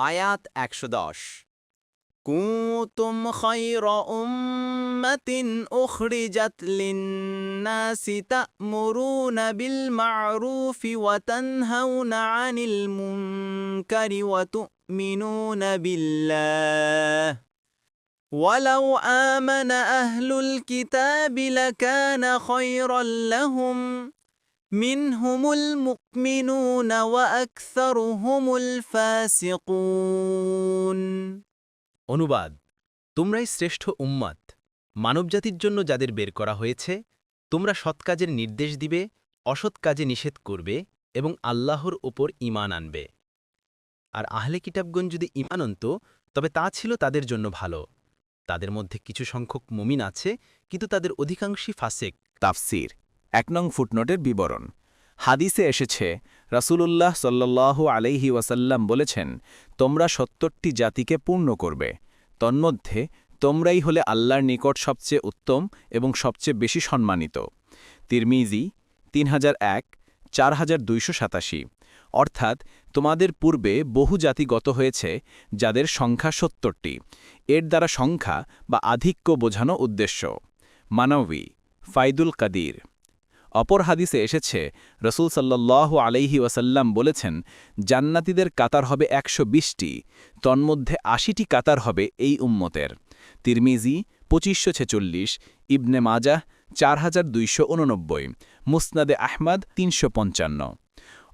আয়াত একশো দশ কুতুম খৈর উম্মাতিন উখরিজাত লিন্নাসি তা'মুরুনা বিল মা'রুফি ওয়া তানহাউনা আনিল মুনকারি ওয়া তু'মিনুনা বিল্লাহ ولو آمن أهل الكتاب لكان خيرا لهم منهم المؤمنون وأكثرهم الفاسقون অনুবাদ তোমরাই শ্রেষ্ঠ উম্মাত মানবজাতির জন্য যাদের বের করা হয়েছে তোমরা সৎ কাজের নির্দেশ দিবে অসৎ কাজে নিষেধ করবে এবং আল্লাহর ওপর ঈমান আনবে আর আহলে কিতাবগণ যদি ঈমান আনত তবে তা ছিল তাদের জন্য ভালো তাদের মধ্যে কিছু সংখ্যক মুমিন আছে কিন্তু তাদের অধিকাংশই ফাসেক তাফসির এক নং ফুটনোটের বিবরণ। হাদিসে এসেছে, রাসূলুল্লাহ সাল্লাল্লাহু আলাইহি ওয়াসাল্লাম বলেছেন, তোমরা সত্তরটি জাতিকে পূর্ণ করবে। তন্মধ্যে, তোমরাই হলে আল্লাহর নিকট সবচেয়ে উত্তম এবং সবচেয়ে বেশি সম্মানিত। তিরমিজি তিন হাজার এক চার হাজার দুইশো সাতাশি। অর্থাৎ, তোমাদের পূর্বে বহু জাতি গত হয়েছে, যাদের সংখ্যা সত্তরটি। এর দ্বারা সংখ্যা বা আধিক্য বোঝানো উদ্দেশ্য। মানবী ফাইদুল কাদির। অপর হাদিসে এসেছে, রসুল সাল্লাহ আলাইহি ওয়াসাল্লাম বলেছেন, জান্নাতিদের কাতার হবে একশো বিশটি, তন্মধ্যে আশিটি কাতার হবে এই উম্মতের। তিরমিজি পঁচিশশো ছেচল্লিশ, ইবনে মাজাহ চার হাজার দুইশো উননব্বই, মুসনাদে আহমাদ তিনশো পঞ্চান্ন।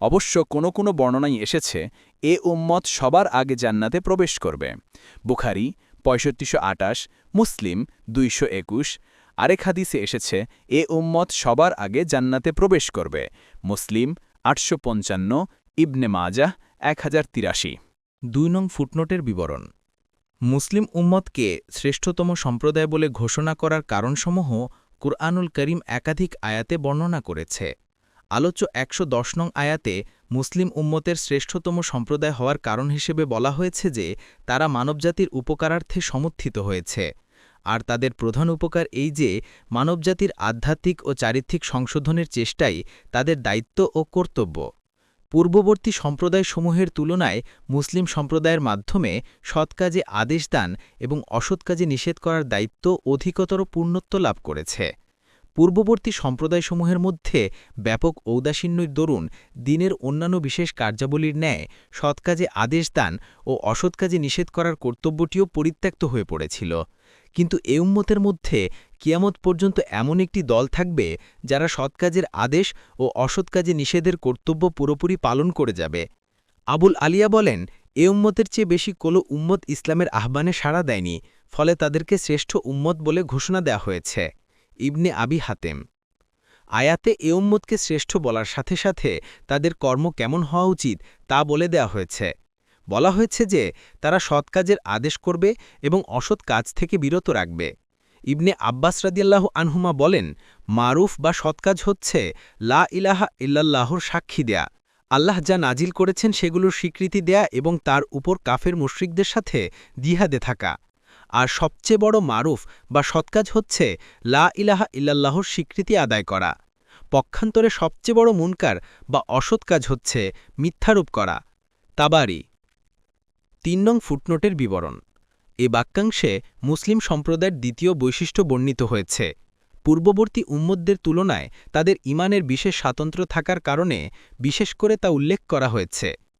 অবশ্য কোনো কোনো বর্ণনাই এসেছে, এ উম্মত সবার আগে জান্নাতে প্রবেশ করবে। বুখারি পঁয়ষট্টিশো আটাশ, মুসলিম দুইশো একুশ আরেক হাদিসে এসেছে, এ উম্মত সবার আগে জান্নাতে প্রবেশ করবে। মুসলিম, আটশো পঞ্চান্ন, ইবনে মাজাহ এক হাজার তিরাশি। দুই নং ফুটনোটের বিবরণ। মুসলিম উম্মতকে শ্রেষ্ঠতম সম্প্রদায় বলে ঘোষণা করার কারণসমূহ কুরআনুল করিম একাধিক আয়াতে বর্ণনা করেছে। আলোচ্য একশো দশ নং আয়াতে মুসলিম উম্মতের শ্রেষ্ঠতম সম্প্রদায় হওয়ার কারণ হিসেবে বলা হয়েছে যে, তারা মানবজাতির উপকারার্থে সমর্থিত হয়েছে। আর তাদের প্রধান উপকার এই যে, মানবজাতির আধ্যাত্মিক ও চারিত্রিক সংশোধনের চেষ্টাই তাদের দায়িত্ব ও কর্তব্য। পূর্ববর্তী সম্প্রদায়সমূহের তুলনায় মুসলিম সম্প্রদায়ের মাধ্যমে সৎ কাজে আদেশ দান এবং অসৎ কাজে নিষেধ করার দায়িত্ব অধিকতর পূর্ণত্ব লাভ করেছে। পূর্ববর্তী সম্প্রদায়সমূহের মধ্যে ব্যাপক ঔদাসীন্যর দরুন দিনের অন্যান্য বিশেষ কার্যাবলীর ন্যায় সৎ কাজে আদেশ দান ও অসৎ কাজে নিষেধ করার কর্তব্যটিও পরিত্যক্ত হয়ে পড়েছিল। কিন্তু এ উম্মতের মধ্যে কিয়ামত পর্যন্ত এমন একটি দল থাকবে যারা সৎ কাজের আদেশ ও অসৎ কাজে নিষেধের কর্তব্য পুরোপুরি পালন করে যাবে। আবুল আলিয়া বলেন, এ উম্মতের চেয়ে বেশি কোনো উম্মত ইসলামের আহ্বানে সাড়া দেয়নি, ফলে তাদেরকে শ্রেষ্ঠ উম্মত বলে ঘোষণা দেয়া হয়েছে। ইবনে আবি হাতেম। আয়াতে এ উম্মতকে শ্রেষ্ঠ বলার সাথে সাথে তাদের কর্ম কেমন হওয়া উচিত তা বলে দেয়া হয়েছে। বলা হয়েছে যে তারা সৎ কাজের আদেশ করবে এবং অসৎ কাজ থেকে বিরত রাখবে। ইবনে আব্বাস রাদিয়াল্লাহ আনহুমা বলেন, মারুফ বা সৎ কাজ হচ্ছে লা ইলাহা ইল্লাল্লাহর সাক্ষী দেয়া। আল্লাহ যা নাজিল করেছেন সেগুলোর স্বীকৃতি দেয়া এবং তার উপর কাফের মুশ্রিকদের সাথে দিহাদে থাকা। আর সবচেয়ে বড় মারুফ বা সৎকাজ হচ্ছে লা ইলাহা ইল্লাল্লাহর স্বীকৃতি আদায় করা। পক্ষান্তরে সবচেয়ে বড় মুনকার বা অসৎ কাজ হচ্ছে মিথ্যারূপ করা। তাবারি তিন নং ফুটনোটের বিবরণ। এ বাক্যাংশে মুসলিম সম্প্রদায়ের দ্বিতীয় বৈশিষ্ট্য বর্ণিত হয়েছে। পূর্ববর্তী উম্মদদের তুলনায় তাদের ইমানের বিশেষ স্বাতন্ত্র্য থাকার কারণে বিশেষ করে তা উল্লেখ করা হয়েছে।